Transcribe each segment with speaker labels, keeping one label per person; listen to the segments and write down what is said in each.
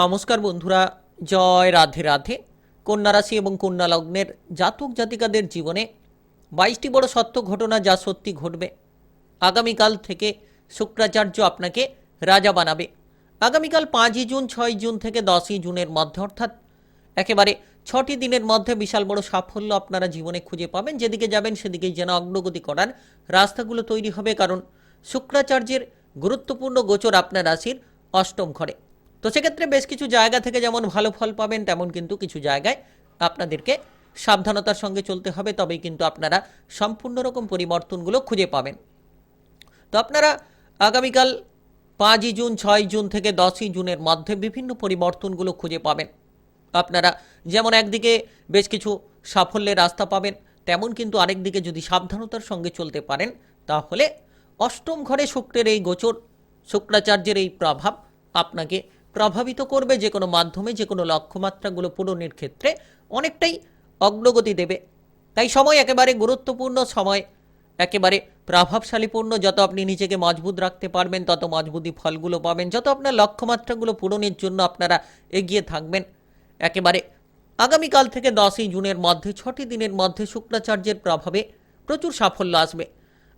Speaker 1: নমস্কার বন্ধুরা, জয় রাধে রাধে। কন্যা রাশি এবং কন্যা লগ্নের জাতক জাতিকাদের জীবনে বাইশটি বড় সত্য ঘটনা যা সত্যি ঘটবে। আগামীকাল থেকে শুক্রাচার্য আপনাকে রাজা বানাবে। আগামীকাল পাঁচই জুন, ছয় জুন থেকে দশই জুনের মধ্যে, অর্থাৎ একেবারে ছটি দিনের মধ্যে বিশাল বড় সাফল্য আপনারা জীবনে খুঁজে পাবেন। যেদিকে যাবেন সেদিকেই যেন অগ্রগতি করার রাস্তাগুলো তৈরি হবে, কারণ শুক্রাচার্যের গুরুত্বপূর্ণ গোচর আপনার রাশির অষ্টম ঘরে। তো সেক্ষেত্রে বেশ কিছু জায়গা থেকে যেমন ভালো ফল পাবেন, তেমন কিন্তু কিছু জায়গায় আপনাদেরকে সাবধানতার সঙ্গে চলতে হবে, তবেই কিন্তু আপনারা সম্পূর্ণ রকম পরিবর্তনগুলো খুঁজে পাবেন। তো আপনারা আগামীকাল পাঁচই জুন ছয় জুন থেকে দশই জুনের মধ্যে বিভিন্ন পরিবর্তনগুলো খুঁজে পাবেন। আপনারা যেমন একদিকে বেশ কিছু সাফল্যের রাস্তা পাবেন, তেমন কিন্তু আরেকদিকে যদি সাবধানতার সঙ্গে চলতে পারেন, তাহলে অষ্টম ঘরে শুক্রের এই গোচর, শুক্রাচার্যের এই প্রভাব আপনাকে প্রভাবিত করবে যে কোনো মাধ্যমে, যে কোনো লক্ষ্যমাত্রাগুলো পূরণের ক্ষেত্রে অনেকটাই অগ্রগতি দেবে। তাই সময় একেবারে গুরুত্বপূর্ণ সময়, একেবারে প্রভাবশালীপূর্ণ। যত আপনি নিজেকে মজবুত রাখতে পারবেন, তত মজবুতি ফলগুলো পাবেন। যত আপনার লক্ষ্যমাত্রাগুলো পূরণের জন্য আপনারা এগিয়ে থাকবেন, একেবারে আগামীকাল থেকে দশই জুনের মধ্যে, ছটি দিনের মধ্যে শুক্রাচার্যের প্রভাবে প্রচুর সাফল্য আসবে।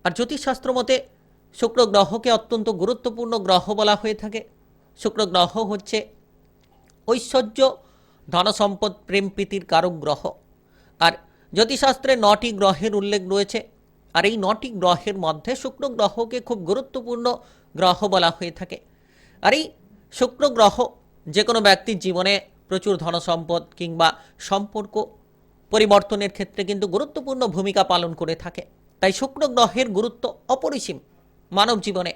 Speaker 1: আর জ্যোতিষশাস্ত্র মতে, শুক্র গ্রহকে অত্যন্ত গুরুত্বপূর্ণ গ্রহ বলা হয়ে থাকে। শুক্র গ্রহ হচ্ছে ঐশ্বর্য ধনসম্পদ প্রেম প্রীতির কারক গ্রহ। আর জ্যোতিষশাস্ত্রে নটি গ্রহের উল্লেখ রয়েছে। আর এই নটি গ্রহের মধ্যে শুক্র গ্রহকে খুব গুরুত্বপূর্ণ গ্রহ বলা হয়ে থাকে। আর এই শুক্র গ্রহ যে কোনো ব্যক্তির জীবনে প্রচুর ধনসম্পদ কিংবা সম্পর্ক পরিবর্তনের ক্ষেত্রে কিন্তু গুরুত্বপূর্ণ ভূমিকা পালন করে থাকে। তাই শুক্র গ্রহের গুরুত্ব অপরিসীম মানব জীবনে।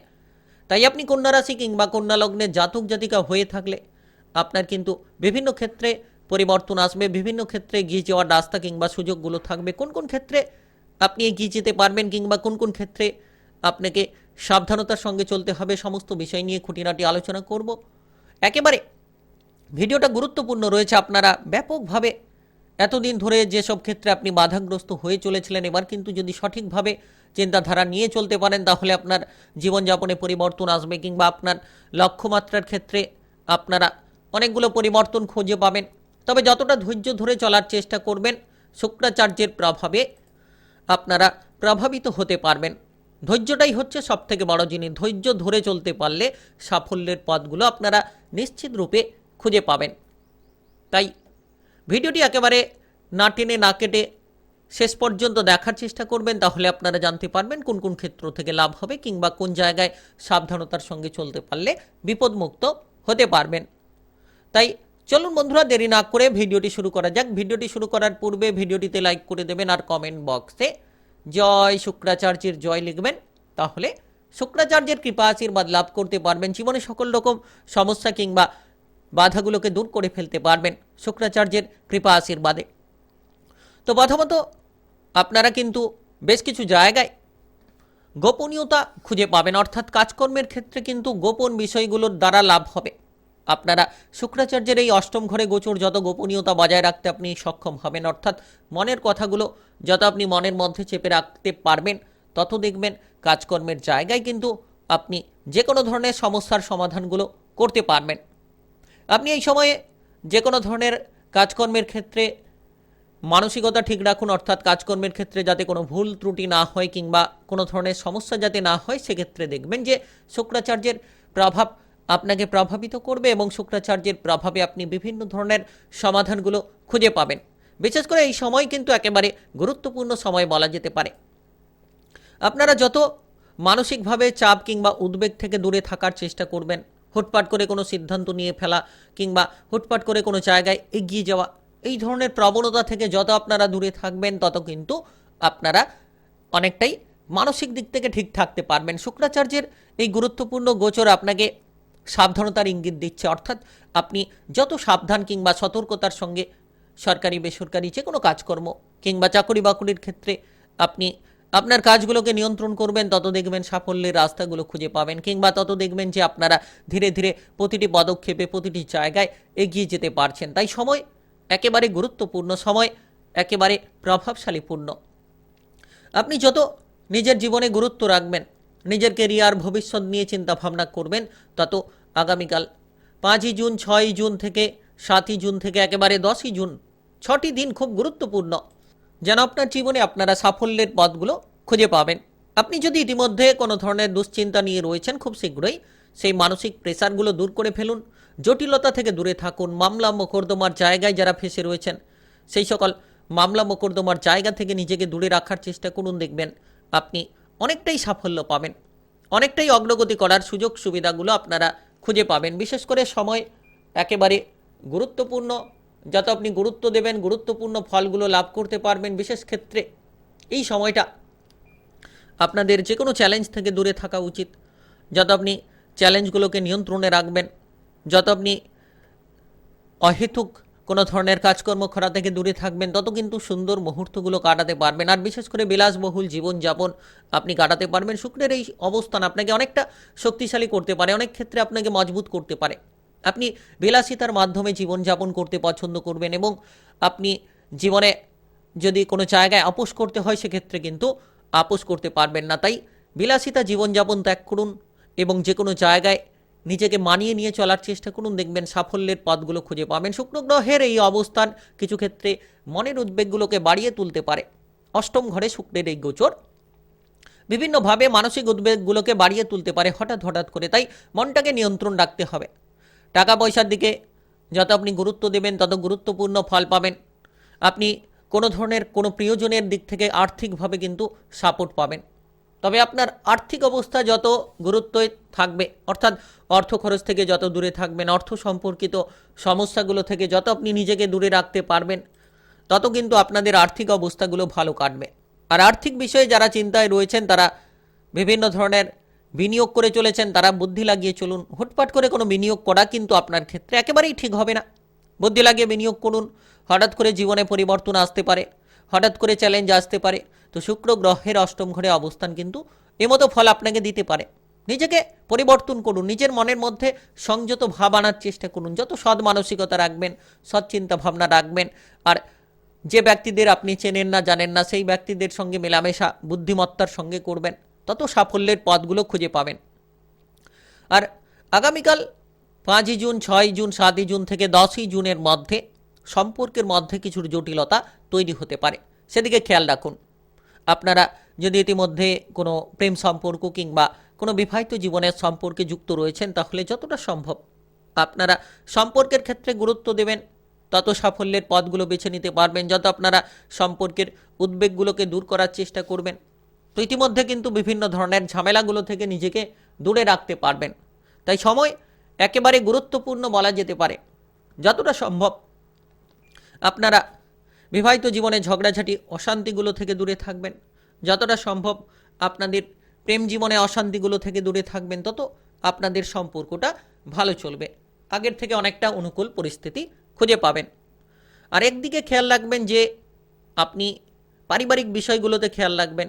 Speaker 1: তাই আপনি কন্যা রাশি কিংবা কন্যা লগ্নের জাতক জাতিকা হয়ে থাকলে আপনার কিন্তু বিভিন্ন ক্ষেত্রে পরিবর্তন আসবে, বিভিন্ন ক্ষেত্রে এগিয়ে যাওয়ার রাস্তা কিংবা সুযোগগুলো থাকবে। কোন কোন ক্ষেত্রে আপনি এগিয়ে যেতে পারবেন কিংবা কোন কোন ক্ষেত্রে আপনাকে সাবধানতার সঙ্গে চলতে হবে, সমস্ত বিষয় নিয়ে খুঁটিনাটি আলোচনা করব। একেবারে ভিডিওটা গুরুত্বপূর্ণ রয়েছে, আপনারা ব্যাপকভাবে এতদিন ধরে যেসব ক্ষেত্রে আপনি বাধাগ্রস্ত হয়ে চলেছিলেন, এবার কিন্তু যদি সঠিকভাবে চিন্তাধারা নিয়ে চলতে পারেন, তাহলে আপনার জীবনযাপনে পরিবর্তন আসবে কিংবা আপনার লক্ষ্যমাত্রার ক্ষেত্রে আপনারা অনেকগুলো পরিবর্তন খুঁজে পাবেন। তবে যতটা ধৈর্য ধরে চলার চেষ্টা করবেন, শুক্রাচার্যের প্রভাবে আপনারা প্রভাবিত হতে পারবেন। ধৈর্যটাই হচ্ছে সব থেকে বড় জিনিস। ধৈর্য ধরে চলতে পারলে সাফল্যের পথগুলো আপনারা নিশ্চিত রূপে খুঁজে পাবেন। তাই ভিডিওটি একেবারে না টেনে, না কেটে শেষ পর্যন্ত দেখার চেষ্টা করবেন, তাহলে আপনারা জানতে পারবেন কোন কোন ক্ষেত্র থেকে লাভ হবে কিংবা কোন জায়গায় সাবধানতার সঙ্গে চলতে পারলে বিপদমুক্ত হতে পারবেন। তাই চলুন বন্ধুরা, দেরি না করে ভিডিওটি শুরু করা যাক। ভিডিওটি শুরু করার পূর্বে ভিডিওটিতে লাইক করে দেবেন আর কমেন্ট বক্সে জয় শুক্রাচার্যের জয় লিখবেন। তাহলে শুক্রাচার্যের কৃপা, আশীর্বাদ লাভ করতে পারবেন। জীবনে সকল রকম সমস্যা কিংবা বাধাগুলোকে দূর করে ফেলতে পারবেন শুক্রাচার্যের কৃপা আশীর্বাদে। তো প্রথমত, আপনারা কিন্তু বেশ কিছু জায়গায় গোপনীয়তা খুঁজে পাবেন, অর্থাৎ কাজকর্মের ক্ষেত্রে কিন্তু গোপন বিষয়গুলোর দ্বারা লাভ হবে। আপনারা শুক্রাচার্যের এই অষ্টম ঘরে গোচর যত গোপনীয়তা বজায় রাখতে আপনি সক্ষম হবেন, অর্থাৎ মনের কথাগুলো যত আপনি মনের মধ্যে চেপে রাখতে পারবেন, তত দেখবেন কাজকর্মের জায়গায় কিন্তু আপনি যে কোনো ধরনের সমস্যার সমাধানগুলো করতে পারবেন। আপনি এই সময়ে যে কোনো ধরনের কাজকর্মের ক্ষেত্রে মানসিকতা ঠিক রাখুন, অর্থাৎ কাজকর্মের ক্ষেত্রে যাতে কোনো ভুল ত্রুটি না হয় কিংবা কোনো ধরনের সমস্যা যাতে না হয়, সেক্ষেত্রে দেখবেন যে শুক্রাচার্যের প্রভাব আপনাকে প্রভাবিত করবে এবং শুক্রাচার্যের প্রভাবে আপনি বিভিন্ন ধরনের সমাধানগুলো খুঁজে পাবেন। বিশেষ করে এই সময় কিন্তু একেবারে গুরুত্বপূর্ণ সময় বলা যেতে পারে। আপনারা যত মানসিকভাবে চাপ কিংবা উদ্বেগ থেকে দূরে থাকার চেষ্টা করবেন হুটপাট করে কোনো সিদ্ধান্ত নিয়ে ফেলা কিংবা হুটপাট করে কোনো জায়গায় এগিয়ে যাওয়া, এই ধরনের প্রবণতা থেকে যত আপনারা দূরে থাকবেন, তত কিন্তু আপনারা অনেকটাই মানসিক দিক থেকে ঠিক থাকতে পারবেন। শুক্রাচার্যের এই গুরুত্বপূর্ণ গোচর আপনাকে সাবধানতার ইঙ্গিত দিচ্ছে। অর্থাৎ আপনি যত সাবধান কিংবা সতর্কতার সঙ্গে সরকারি, বেসরকারি যে কোনো কাজকর্ম কিংবা চাকরি বাকরির ক্ষেত্রে আপনি আপনার কাজগুলোকে নিয়ন্ত্রণ করবেন, তত দেখবেন সাফল্যের রাস্তাগুলো খুঁজে পাবেন, কিংবা তত দেখবেন যে আপনারা ধীরে ধীরে প্রতিটি পদক্ষেপে প্রতিটি জায়গায় এগিয়ে যেতে পারছেন। তাই সময় একেবারে গুরুত্বপূর্ণ, সময় একেবারে প্রভাবশালীপূর্ণ। আপনি যত নিজের জীবনে গুরুত্ব রাখবেন, নিজের কেরিয়ার ভবিষ্যৎ নিয়ে চিন্তা ভাবনা করবেন, তত আগামীকাল পাঁচই জুন, ছয়ই জুন থেকে সাতই জুন থেকে একেবারে দশই জুন, ছটি দিন খুব গুরুত্বপূর্ণ। যেন আপনার জীবনে আপনারা সাফল্যের পথগুলো খুঁজে পাবেন। আপনি যদি ইতিমধ্যে কোনো ধরনের দুশ্চিন্তা নিয়ে রয়েছেন খুব শীঘ্রই, সেই মানসিক প্রেসারগুলো দূর করে ফেলুন, জটিলতা থেকে দূরে থাকুন, মামলা মোকদ্দমার জায়গায় যারা ফেসে রয়েছেন, সেই সকল মামলা মোকদ্দমার জায়গা থেকে নিজেকে দূরে রাখার চেষ্টা করুন, দেখবেন আপনি অনেকটাই সাফল্য পাবেন। অনেকটাই অগ্রগতি করার সুযোগ সুবিধাগুলো আপনারা খুঁজে পাবেন। বিশেষ করে সময় একেবারে গুরুত্বপূর্ণ যত আপনি গুরুত্ব দেবেন, গুরুত্বপূর্ণ ফলগুলো লাভ করতে পারবেন, বিশেষ ক্ষেত্রে এই সময়টা আপনাদের যে কোনো চ্যালেঞ্জ থেকে দূরে থাকা উচিত। যত আপনি চ্যালেঞ্জগুলোকে নিয়ন্ত্রণে রাখবেন, যত আপনি অহেতুক কোনো ধরনের কাজকর্ম করা থেকে দূরে থাকবেন, তত কিন্তু সুন্দর মুহূর্তগুলো কাটাতে পারবেন। আর বিশেষ করে বিলাসবহুল জীবনযাপন আপনি কাটাতে পারবেন। শুক্রের এই অবস্থান আপনাকে অনেকটা শক্তিশালী করতে পারে, অনেক ক্ষেত্রে আপনাকে মজবুত করতে পারে। আপনি বিলাসিতার মাধ্যমে জীবনযাপন করতে পছন্দ করবেন এবং আপনি জীবনে যদি কোনো জায়গায় আপোষ করতে হয়, সেক্ষেত্রে কিন্তু আপোষ করতে পারবেন না। তাই বিলাসিতা জীবনযাপন ত্যাগ করুন এবং যে কোনো জায়গায় নিজেকে মানিয়ে নিয়ে চলার চেষ্টা করুন। দেখবেন সাফল্যের পথগুলো খুঁজে পাবেন। শুক্র গ্রহের এই অবস্থান কিছু ক্ষেত্রে মনের উদ্বেগগুলোকে বাড়িয়ে তুলতে পারে। অষ্টম ঘরে শুক্রের এই গোচর বিভিন্নভাবে মানসিক উদ্বেগগুলোকে বাড়িয়ে তুলতে পারে হঠাৎ হঠাৎ করে। তাই মনটাকে নিয়ন্ত্রণ রাখতে হবে। টাকা পয়সার দিকে যত আপনি গুরুত্ব দেবেন, তত গুরুত্বপূর্ণ ফল পাবেন। আপনি কোনো ধরনের কোনো প্রিয়জনের দিক থেকে আর্থিকভাবে কিন্তু সাপোর্ট পাবেন। তবে আপনার আর্থিক অবস্থা যত গুরুত্ব থাকবে, অর্থাৎ অর্থ খরচ থেকে যত দূরে থাকবেন, অর্থ সম্পর্কিত সমস্যাগুলো থেকে যত আপনি নিজেকে দূরে রাখতে পারবেন, তত কিন্তু আপনাদের আর্থিক অবস্থাগুলো ভালো কাটবে। আর আর্থিক বিষয়ে যারা চিন্তায় রয়েছেন, তারা বিভিন্ন ধরনের বিনিয়োগ করে চলেছেন, তারা বুদ্ধি লাগিয়ে চলুন। হুটপাট করে কোনো বিনিয়োগ করা কিন্তু আপনার ক্ষেত্রে একেবারেই ঠিক হবে না। বুদ্ধি লাগিয়ে বিনিয়োগ করুন, হঠাৎ করে জীবনে পরিবর্তন আসতে পারে, হঠাৎ করে চ্যালেঞ্জ আসতে পারে। তো শুক্র গ্রহের অষ্টম ঘরে অবস্থান কিন্তু এমতো ফল আপনাকে দিতে পারে। নিজেকে পরিবর্তন করুন, নিজের মনের মধ্যে সংযত ভাব আনার চেষ্টা করুন, যত সৎ মানসিকতা রাখবেন, সৎ চিন্তা ভাবনা রাখবেন, আর যে ব্যক্তিদের আপনি চেনেন না, জানেন না, সেই ব্যক্তিদের সঙ্গে মেলামেশা, বুদ্ধিমত্তার সঙ্গে করবেন। তত সাফল্যের পথগুলো খুঁজে পাবেন। আর আগামীকাল পাঁচই জুন ছয় জুন, সাতই জুন থেকে দশই জুনের মধ্যে সম্পর্কের মধ্যে কিছু জটিলতা তৈরি হতে পারে। সেদিকে খেয়াল রাখুন। আপনারা যদি ইতিমধ্যে কোনো প্রেম সম্পর্ক কিংবা কোনো বিবাহিত জীবনের সম্পর্কে যুক্ত রয়েছেন, তাহলে যতটা সম্ভব আপনারা সম্পর্কের ক্ষেত্রে গুরুত্ব দেবেন, তত সাফল্যের পথগুলো বেছে নিতে পারবেন, যত আপনারা সম্পর্কের উদ্বেগগুলোকে দূর করার চেষ্টা করবেন। তো ইতিমধ্যে কিন্তু বিভিন্ন ধরনের ঝামেলাগুলো থেকে নিজেকে দূরে রাখতে পারবেন। তাই সময় একেবারে গুরুত্বপূর্ণ বলা যেতে পারে। যতটা সম্ভব আপনারা বিবাহিত জীবনে ঝগড়াঝাটি, অশান্তিগুলো থেকে দূরে থাকবেন। যতটা সম্ভব আপনাদের প্রেম জীবনে অশান্তিগুলো থেকে দূরে থাকবেন, তত আপনাদের সম্পর্কটা ভালো চলবে। আগের থেকে অনেকটা অনুকূল পরিস্থিতি খুঁজে পাবেন। আর একদিকে খেয়াল রাখবেন যে আপনি পারিবারিক বিষয়গুলোতে খেয়াল রাখবেন।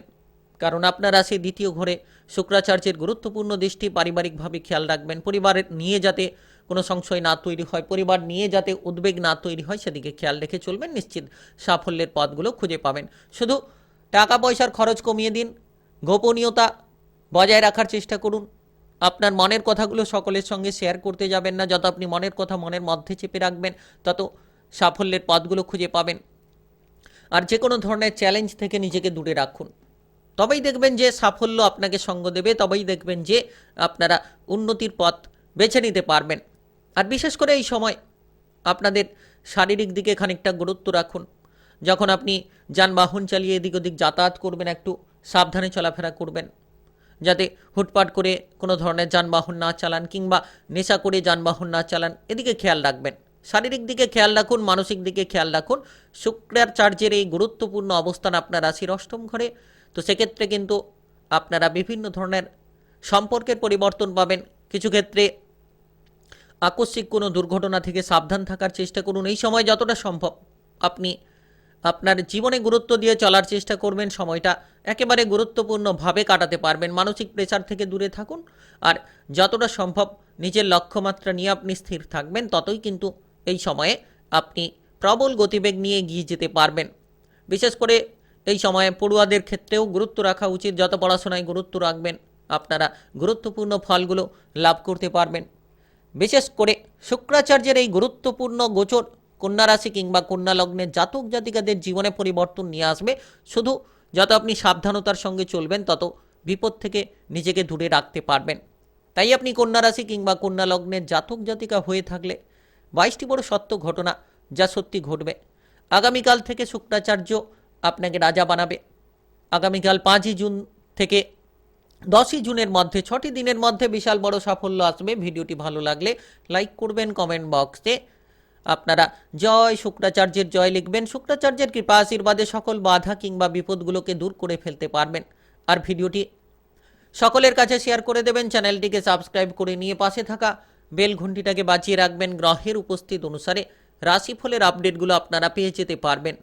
Speaker 1: কারণ আপনারা সেই দ্বিতীয় ঘরে শুক্রাচার্যের গুরুত্বপূর্ণ দৃষ্টি পারিবারিকভাবে খেয়াল রাখবেন। পরিবারের নিয়ে যাতে কোনো সংশয় না তৈরি হয়, পরিবার নিয়ে যাতে উদ্বেগ না তৈরি হয়, সেদিকে খেয়াল রেখে চলবেন। নিশ্চিত সাফল্যের পথগুলো খুঁজে পাবেন। শুধু টাকা পয়সার খরচ কমিয়ে দিন, গোপনীয়তা বজায় রাখার চেষ্টা করুন। আপনার মনের কথাগুলো সকলের সঙ্গে শেয়ার করতে যাবেন না। যত আপনি মনের কথা মনের মধ্যে চেপে রাখবেন, তত সাফল্যের পথগুলো খুঁজে পাবেন। আর যে কোনো ধরনের চ্যালেঞ্জ থেকে নিজেকে দূরে রাখুন। তবেই দেখবেন যে সাফল্য আপনাকে সঙ্গ দেবে, তবেই দেখবেন যে আপনারা উন্নতির পথ বেছে নিতে পারবেন। আর বিশেষ করে এই সময় আপনাদের শারীরিক দিকে খানিকটা গুরুত্ব রাখুন। যখন আপনি যানবাহন চালিয়ে এদিক ওদিক যাতায়াত করবেন, একটু সাবধানে চলাফেরা করবেন। যাতে হুটপাট করে কোনো ধরনের যানবাহন না চালান কিংবা নেশা করে যানবাহন না চালান, এদিকে খেয়াল রাখবেন। শারীরিক দিকে খেয়াল রাখুন, মানসিক দিকে খেয়াল রাখুন। শুক্রাচার্যের এই গুরুত্বপূর্ণ অবস্থান আপনার রাশির অষ্টম ঘরে। তো সেক্ষেত্রে কিন্তু আপনারা বিভিন্ন ধরনের সম্পর্কের পরিবর্তন পাবেন। কিছু ক্ষেত্রে আকস্মিক কোনো দুর্ঘটনা থেকে সাবধান থাকার চেষ্টা করুন। এই সময় যতটা সম্ভব আপনি আপনার জীবনে গুরুত্ব দিয়ে চলার চেষ্টা করবেন। সময়টা একেবারে গুরুত্বপূর্ণভাবে কাটাতে পারবেন। মানসিক প্রেসার থেকে দূরে থাকুন আর যতটা সম্ভব নিজের লক্ষ্যমাত্রা নিয়ে আপনি স্থির থাকবেন, ততই কিন্তু এই সময়ে আপনি প্রবল গতিবেগ নিয়ে এগিয়ে যেতে পারবেন। বিশেষ করে এই সময়ে পড়ুয়াদের ক্ষেত্রেও গুরুত্ব রাখা উচিত। যত পড়াশোনায় গুরুত্ব রাখবেন, আপনারা গুরুত্বপূর্ণ ফলগুলো লাভ করতে পারবেন। বিশেষ করে শুক্রাচার্যের এই গুরুত্বপূর্ণ গোচর কন্যা রাশি কিংবা কন্যা লগ্নের জাতক জাতিকাদের জীবনে পরিবর্তন নিয়ে আসবে। শুধু যত আপনি সাবধানতার সঙ্গে চলবেন, তত বিপদ থেকে নিজেকে দূরে রাখতে পারবেন। তাই আপনি কন্যা রাশি কিংবা কন্যা লগ্নের জাতক জাতিকা হয়ে থাকলে বাইশটি বড় সত্য ঘটনা যা সত্যি ঘটবে। আগামীকাল থেকে শুক্রাচার্য আপনাকে রাজা বানাবে। আগামীকাল পাঁচই জুন থেকে দশই জুনের মধ্যে, ছটি দিনের মধ্যে বিশাল বড় সাফল্য আসবে। ভিডিওটি ভালো লাগলে লাইক করবেন, কমেন্ট বক্সে। আপনারা জয় শুক্রাচার্যের জয় লিখবেন। শুক্রাচার্যের কৃপা আশীর্বাদে সকল বাধা কিংবা বিপদগুলোকে দূর করে ফেলতে পারবেন। আর ভিডিওটি সকলের কাছে শেয়ার করে দেবেন। চ্যানেলটিকে সাবস্ক্রাইব করে নিয়ে পাশে থাকা বেল ঘন্টিটাকে বাঁচিয়ে রাখবেন। গ্রহের উপস্থিত অনুসারে রাশিফলের আপডেটগুলো আপনারা পেয়ে যেতে পারবেন।